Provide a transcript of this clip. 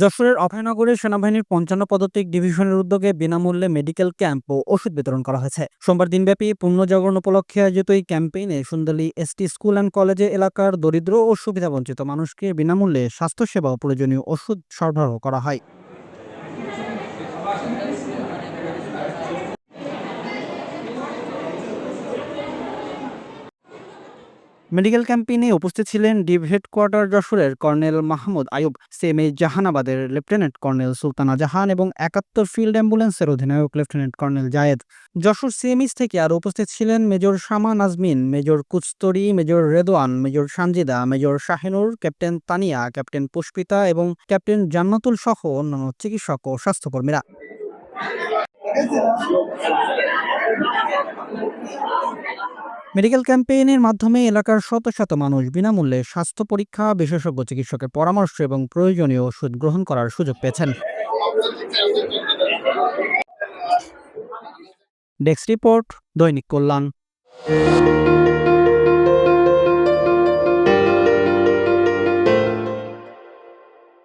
যশোরের অভয়নগরে সেনাবাহিনীর পঞ্চান্ন পদাতিক ডিভিশনের উদ্যোগে বিনামূল্যে মেডিকেল ক্যাম্প ও ওষুধ বিতরণ করা হয়েছে। সোমবার দিনব্যাপী পুণ্যজাগরণ উপলক্ষে আয়োজিত এই ক্যাম্পেইনে সুন্দরী এসটি স্কুল অ্যান্ড কলেজে এলাকার দরিদ্র ও সুবিধাবঞ্চিত মানুষকে বিনামূল্যে স্বাস্থ্যসেবা ও প্রয়োজনীয় ওষুধ সরবরাহ করা হয়। মেডিকেল ক্যাম্পেইনে উপস্থিত ছিলেন ডিভ হেডকোয়ার্টার যশোরের কর্নেল মাহমুদ আয়ুব সেমে জাহানাবাদের লেফটেন্যান্ট কর্নেল সুলতানা জাহান এবং একাত্তর ফিল্ড অ্যাম্বুলেন্সের অধিনায়ক লেফটেন্যান্ট কর্নেল জায়েদ। যশোর সিএমইস থেকে আর উপস্থিত ছিলেন major Shama Nazmin, major Kustori, major Redwan, major Sanjida, major Shahinur, captain Tania, captain Pushpita এবং ক্যাপ্টেন জান্নাতুল সহ অন্যান্য চিকিৎসক ও স্বাস্থ্যকর্মীরা। মেডিকেল ক্যাম্পেইনের মাধ্যমে এলাকার শত শত মানুষ বিনামূল্যে স্বাস্থ্য পরীক্ষা, বিশেষজ্ঞ চিকিৎসকের পরামর্শ এবং প্রয়োজনীয় ওষুধ গ্রহণ করার সুযোগ পেয়েছেন। ডেস্ক রিপোর্ট, দৈনিক কল্যাণ।